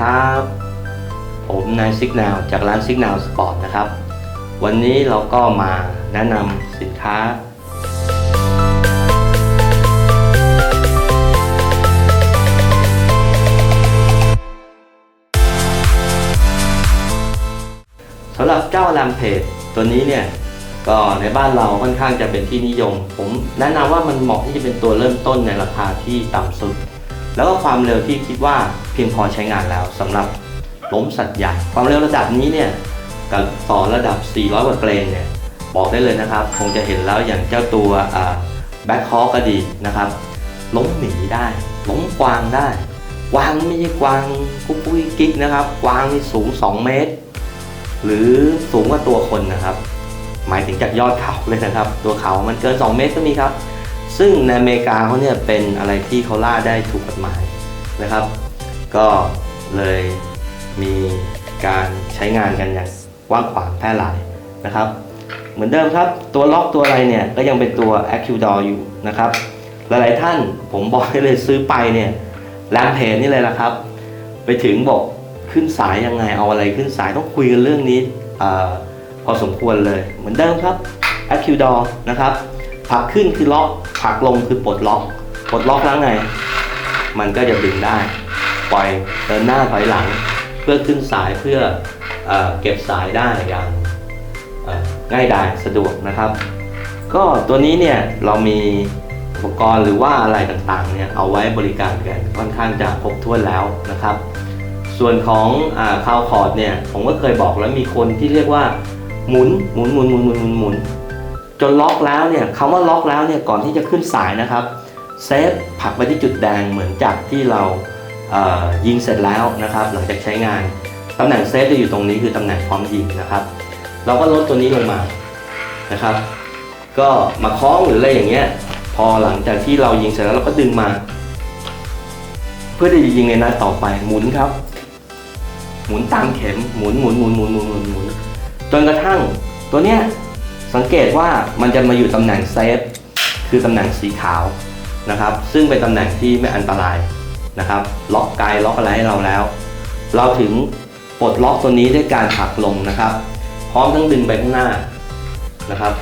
ครับ ผมนายซิกนาวจากร้านซิกนาวสปอร์ตนะครับ วันนี้เราก็มาแนะนำสินค้า สำหรับเจ้าแรมเพจตัวนี้เนี่ย ก็ในบ้านเราค่อนข้างจะเป็นที่นิยม ผมแนะนำว่ามันเหมาะที่จะเป็นตัวเริ่มต้นในราคาที่ต่ำสุด แล้วก็ความเร็วที่คิดว่าเพียงพอใช้งานแล้วสำหรับล้มสัตว์ใหญ่ ความเร็วระดับนี้เนี่ยกับต่อระดับ 400 กว่าเกรนเนี่ยบอกได้เลยนะครับ คงจะเห็นแล้วอย่างเจ้าตัวแบ็คฮอก็ดีนะครับ ล้มหมีได้ล้มกวางได้กวางไม่ใช่กวางกุ๊กกิ๊กกิ๊กนะครับ กวางนี่สูง 2 เมตร หรือสูงกว่าตัวคนนะครับ หมายถึงจากยอดเขาเลยนะครับ ตัวเขามันเกิน 2 เมตรก็มีครับ ซึ่งในอเมริกาเขาเนี่ยเป็นอะไรที่เขาล่าได้ถูกกฎหมายนะครับ ก็เลยมีการใช้งานกันอย่างกว้างขวางแพร่หลายนะครับ เหมือนเดิมครับตัวล็อกตัวอะไรเนี่ยก็ยังเป็นตัว a c u d o r อยู่นะครับ หลายๆท่านผมบอกให้เลยซื้อไปเนี่ยแรมเพจนี่เลยละครับ ไปถึงบอกขึ้นสายยังไงเอาอะไรขึ้นสายต้องคุยกันเรื่องนี้อพอสมควรเลยเหมือนเดิมครับ a c u d o r นะครับ ผลักขึ้นคือล็อกผลักลงคือปลดล็อกปลดล็อกแล้วไง มันก็จะดึงได้ ปล่อยเดินหน้าถอยหลัง เพื่อขึ้นสายเพื่อเอเก็บสายได้อย่างง่ายดายสะดวกนะครับ ก็ตัวนี้เนี่ยเรามีอุปกรณ์หรือว่าอะไรต่างๆเนี่ยเอาไว้บริการกันค่อนข้างจะครบถ้วนแล้วนะครับ ส่วนของคาวคอร์ดเนี่ยผมก็เคยบอกแล้วมีคนที่เรียกว่าหมุนหมุนหมุนหมุนหมุนหมุนหมุน จนล็อกแล้วเนี่ยคำว่าล็อกแล้วเนี่ยก่อนที่จะขึ้นสายนะครับเซฟผักไปที่จุดแดงเหมือนจากที่เราเอ่อยิงเสร็จแล้วนะครับ หลังจากใช้งานตำแหน่งเซฟจะอยู่ตรงนี้คือตำแหน่งพร้อมยิงนะครับ เราก็ลดตัวนี้ลงมานะครับ ก็มาคล้องหรืออะไรอย่างเงี้ยพอหลังจากที่เรายิงเสร็จแล้วเราก็ดึงมา เพื่อที่จะยิงในนัดต่อไปหมุนครับ หมุนตามเข็มหมุนหมุนหมุนหมุนหมุนหมุนหมุนจนกระทั่งตัวเนี้ย สังเกตว่ามันจะมาอยู่ตำแหน่งเซฟคือตำแหน่งสีขาวนะครับ ซึ่งเป็นตำแหน่งที่ไม่อันตรายนะครับ ล็อกไกลล็อกอะไรให้เราแล้ว เราถึงปลดล็อกตัวนี้ด้วยการผลักลงนะครับ พร้อมทั้งดึงไปข้างหน้านะครับ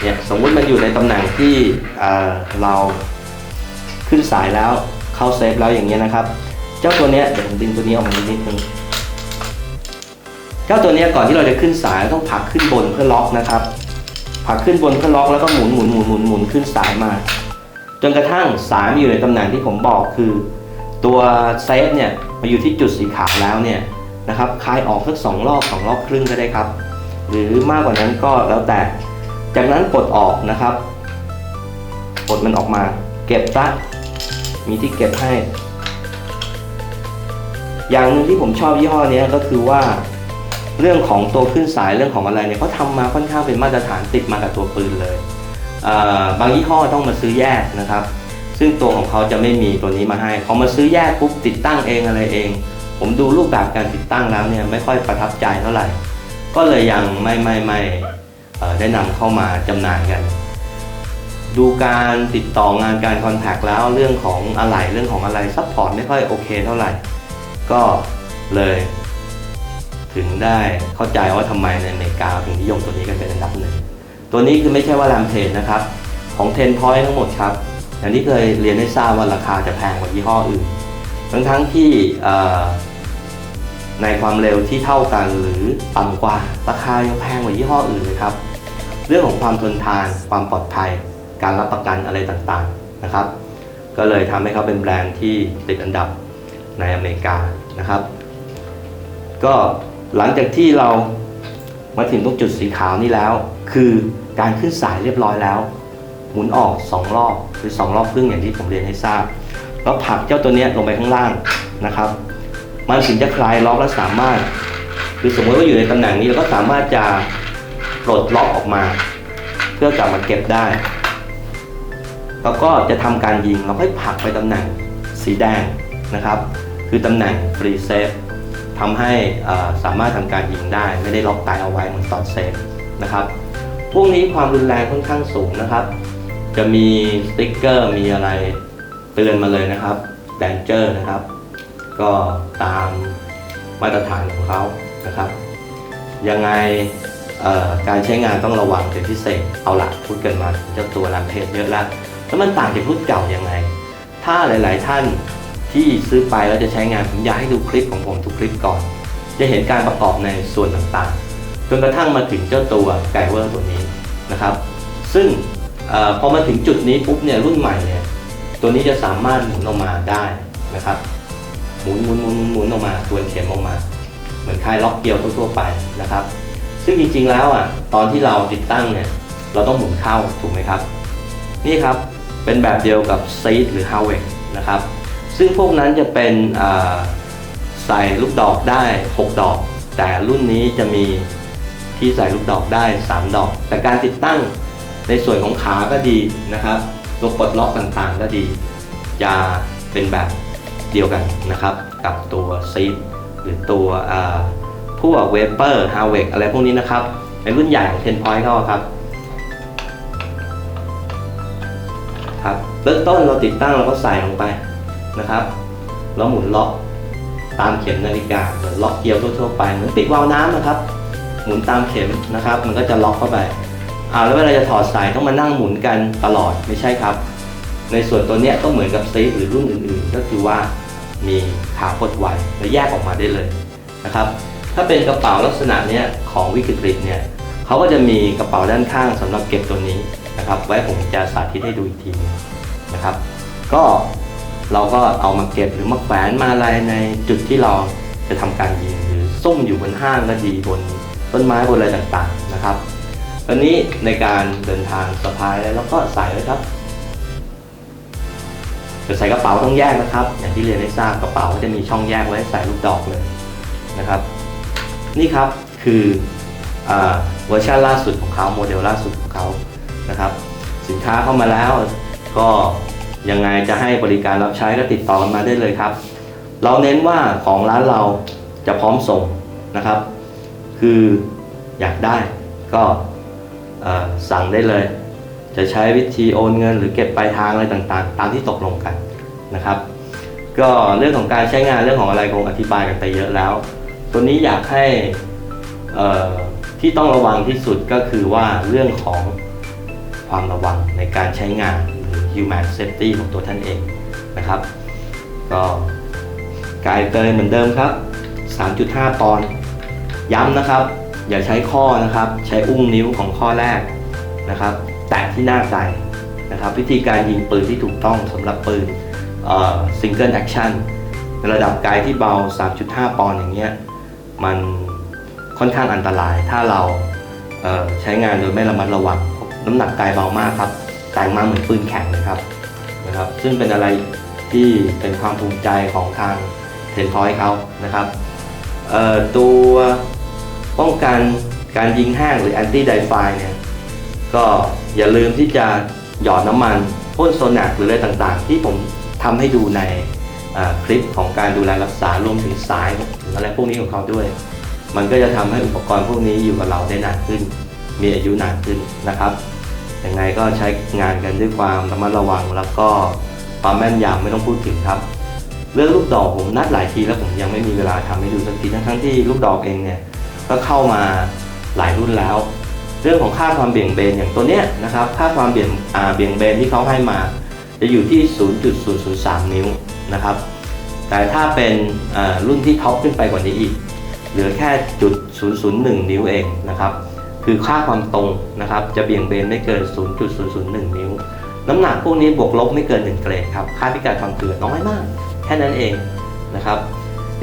เนี่ยสมมุติมันอยู่ในตำแหน่งที่เเราขึ้นสายแล้วเข้าเซฟแล้วอย่างเงี้ยนะครับ เจ้าตัวเนี้ยเดี๋ยวผมดึงตัวนี้ออกมานิดนึง จ้าตัวนี้ก่อนที่เราจะขึ้นสายต้องผลักขึ้นบนเพื่อล็อกนะครับผลักขึ้นบนเพื่อล็อกแล้วก็หมุนหมุนหมุนหมุนหมุนขึ้นสายมา จนกระทั่งสายมาอยู่ในตำแหน่งที่ผมบอกคือ ตัวเซฟเนี่ยมาอยู่ที่จุดสีขาวแล้วเนี่ยนะครับคลายออกสักสองรอบสองรอบครึ่งก็ได้ครับ หรือมากกว่านั้นก็แล้วแต่ จากนั้นปลดออกนะครับปลดมันออกมา เก็บซะมีที่เก็บให้ อย่างหนึ่งที่ผมชอบยี่ห้อนี้ก็คือว่า เรื่องของตัวขึ้นสายเรื่องของอะไรเนี่ยเขาทำมาค่อนข้างเป็นมาตรฐานติดมากับตัวปืนเลยบางยี่ห้อต้องมาซื้อแยกนะครับ ซึ่งตัวของเขาจะไม่มีตัวนี้มาให้พอมาซื้อแยกปุ๊บติดตั้งเองอะไรเอง ผมดูรูปแบบการติดตั้งแล้วเนี่ยไม่ค่อยประทับใจเท่าไหร่ ก็เลยยังไม่ไม่ไม่ได้นำเข้ามาจำหน่ายกัน ดูการติดต่องานการคอนแทคแล้วเรื่องของอะไรเรื่องของอะไรซัพพอร์ตไม่ค่อยโอเคเท่าไหร่ ก็เลย ถึงได้เข้าใจว่าทำไมในอเมริกาถึงนิยมตัวนี้กันเป็นอันดับหนึ่งตัวนี้คือไม่ใช่ว่าแรมเพจนะครับ ของเทนพอยต์ทั้งหมดครับ อย่างที่เคยเรียนให้ทราบว่าราคาจะแพงกว่ายี่ห้ออื่น ทั้งทั้งๆที่ในความเร็วที่เท่ากันหรือต่ำกว่าราคายังแพงกว่ายี่ห้ออื่นเลยครับ เรื่องของความทนทาน ความปลอดภัย การรับประกันอะไรต่างๆนะครับ ก็เลยทำให้เขาเป็นแบรนด์ที่ติดอันดับในอเมริกานะครับ ก็ หลังจากที่เรามาถึงตรงจุดสีขาวนี่แล้ว คือการขึ้นสายเรียบร้อยแล้ว หมุนออก 2 รอบหรือ 2 รอบครึ่งอย่างที่ผมเรียนให้ทราบ แล้วผลักเจ้าตัวนี้ลงไปข้างล่างนะครับ มันถึงจะคลายล็อกและสามารถคือสมมติว่าอยู่ในตำแหน่งนี้เราก็สามารถจะปลดล็อกออกมา เพื่อกลับมาเก็บได้ แล้วก็จะทำการยิงเราค่อยผลักไปตำแหน่งสีแดงนะครับ คือตำแหน่งฟรีเซฟ ทำให้สามารถทำการยิงได้ ไม่ได้ล็อกตายเอาไว้เหมือนตอนเซฟนะครับพวกนี้ความรุนแรงค่อนข้างสูงนะครับ จะมีสติ๊กเกอร์มีอะไรเตือนมาเลยนะครับ danger นะครับ ก็ตามมาตรฐานของเขานะครับ ยังไงการใช้งานต้องระวังเป็นพิเศษเอาละพูดกันมาเจ้าตัวแรมเพจเยอะแล้วแล้วมันต่างจากรุ่นเก่ายังไง ถ้าหลาย ๆ ท่าน ที่ซื้อไปแล้วจะใช้งานผมอยากให้ดูคลิปของผมทุกคลิปก่อน จะเห็นการประกอบในส่วนต่างๆ จนกระทั่งมาถึงเจ้าตัวไกเวอร์ตัวนี้นะครับ ซึ่งอพอมาถึงจุดนี้ปุ๊บเนี่ยรุ่นใหม่เนี่ยตัวนี้จะสามารถหมุนออกมาได้นะครับ หมุนหมุนหมุนหมุนหมุนออกมาทวนเข็มออกมา เหมือนคลายล็อกเกียวทั่วๆไปนะครับ ซึ่งจริงๆแล้วอะตอนที่เราติดตั้งเนี่ยเราต้องหมุนเข้าถูกไหมครับ นี่ครับเป็นแบบเดียวกับซีดหรือฮาวเวกนะครับ ซึ่งพวกนั้นจะเป็นใส่ลูกดอกได้ 6 ดอก แต่รุ่นนี้จะมีที่ใส่ลูกดอกได้ 3 ดอก แต่การติดตั้งในส่วนของขาก็ดีนะครับตัวปลดล็อกต่างๆก็ดี จะเป็นแบบเดียวกันนะครับ กับตัวซีดหรือตัวพวกเวเปอร์ฮาวเวกอะไรพวกนี้นะครับเป็นรุ่นใหญ่ของเทนพอยต์เขาครับครับเริ่มต้นเราติดตั้งเราก็ใส่ลงไป นะครับแล้วหมุนล็อกตามเข็มนาฬิกาเหมือนล็อกเกียวทั่วๆไปเหมือนปิดวาล์วน้ำนะครับ หมุนตามเข็มนะครับ มันก็จะล็อกเข้าไปอ่าแล้วเวลาจะถอดสายต้องมานั่งหมุนกันตลอดไม่ใช่ครับ ในส่วนตัวเนี้ยก็เหมือนกับซีหรือรุ่นอื่นๆ ก็คือว่ามีขาปลดไวและแยกออกมาได้เลยนะครับ ถ้าเป็นกระเป๋าลักษณะเนี้ยของวิกฤตเนี่ยเขาก็จะมีกระเป๋าด้านข้างสำหรับเก็บตัวนี้นะครับ ไว้ผมจะสาธิตให้ดูอีกทีนะครับ ก็ เราก็เอามาเก็บหรือมาแขวนมาอะไรในจุดที่เราจะทำการยิงหรือซุ่มอยู่บนห้างก็ดีบนต้นไม้บนอะไรต่างๆนะครับตอนนี้ในการเดินทางสะพายแล้วก็ใส่ไว้ครับจะใส่กระเป๋าต้องแยกนะครับ อย่างที่เรียนให้ทราบกระเป๋าก็จะมีช่องแยกไว้ใส่ลูกดอกเลยนะครับ นี่ครับคืออเวอร์ชันล่าสุดของเขาโมเดลล่าสุดของเขานะครับ สินค้าเข้ามาแล้วก็ ยังไงจะให้บริการรับใช้ก็ติดต่อกันมาได้เลยครับ เราเน้นว่าของร้านเราจะพร้อมส่งนะครับ คืออยากได้ก็สั่งได้เลย จะใช้วิธีโอนเงิน หรือเก็บปลายทางอะไรต่างๆ ตามที่ตกลงกันนะครับ ก็เรื่องของการใช้งานเรื่องของอะไรคงอธิบายกันไปเยอะแล้ว ตัวนี้อยากให้ที่ต้องระวังที่สุดก็คือว่าเรื่องของความระวังในการใช้งาน รือ human safety ของตัวท่านเองนะครับ ก็กายเตยเหมือนเดิมครับ 3.5 ปอนด์ย้ำนะครับ อย่าใช้ข้อนะครับ ใช้อุ้งนิ้วของข้อแรกนะครับ แตะที่หน้าไกนะครับ วิธีการยิงปืนที่ถูกต้องสำหรับปืนซิงเกิลแอคชั่นระดับไกลที่เบา 3.5 ปอนด์อย่างเงี้ยมันค่อนข้างอันตรายถ้าเราเใช้งานโดยไม่ระมัดระวังน้ำหนักกายเบามากครับ แต่งมาเหมือนปืนแข็งเลยครับนะครับ ซึ่งเป็นอะไรที่เป็นความภูมิใจของทางเทนพอยต์เขานะครับตัวป้องกันการยิงแห้งหรือแอนตี้ไดไฟเนี่ยก็อย่าลืมที่จะหยอดน้ำมันพ่นโซนักหรืออะไรต่างๆ ที่ผมทำให้ดูในคลิปของการดูแลรักษารวมถึงสายหรืออะไรพวกนี้ของเขาด้วย มันก็จะทำให้อุปกรณ์พวกนี้อยู่กับเราได้นานขึ้น มีอายุนานขึ้นนะครับ ยังไงก็ใช้งานกันด้วยความระมัดระวัง แล้วก็ความแม่นยำไม่ต้องพูดถึงครับ เรื่องลูกดอกผมนัดหลายทีแล้วผมยังไม่มีเวลาทำให้ดูสักทีทั้งๆที่ลูกดอกเองเนี่ยก็เข้ามาหลายรุ่นแล้ว เรื่องของค่าความเบี่ยงเบนอย่างตัวเนี้ยนะครับค่าความเบี่ยงอ่าเบี่ยงเบนที่เขาให้มา จะอยู่ที่ 0.003 นิ้วนะครับแต่ถ้าเป็นรุ่นที่ท็อปขึ้นไปกว่านี้อีกเหลือแค่จุด001 นิ้วเองนะครับ คือค่าความตรงนะครับจะเบี่ยงเบนไม่เกิน 0.001 นิ้ว น้ำหนักพวกนี้บวกลบไม่เกิน 1 เกรดครับ ค่าพิกัดความเกลือน้อยมาก แค่นั้นเองนะครับ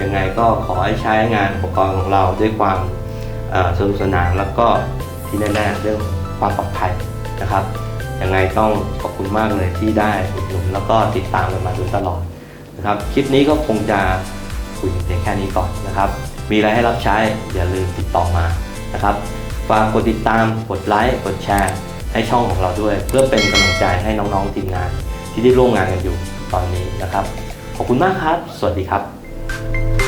ยังไงก็ขอให้ใช้งานอุปกรณ์ของเราด้วยความสนุกสนานแล้วก็ที่แน่ๆเรื่องความปลอดภัยนะครับ ยังไงต้องขอบคุณมากเลยที่ได้อุดหนุนแล้วก็ติดตามกันมาโดยตลอดนะครับ คลิปนี้ก็คงจะคุยเพียงแค่นี้ก่อนนะครับ มีอะไรให้รับใช้อย่าลืมติดต่อมานะครับ ฝากกดติดตาม กดไลค์ กดแชร์ ให้ช่องของเราด้วย เพื่อเป็นกำลังใจให้น้องๆทีมงาน ที่ได้ร่วมงานกันอยู่ตอนนี้นะครับ ขอบคุณมากครับ สวัสดีครับ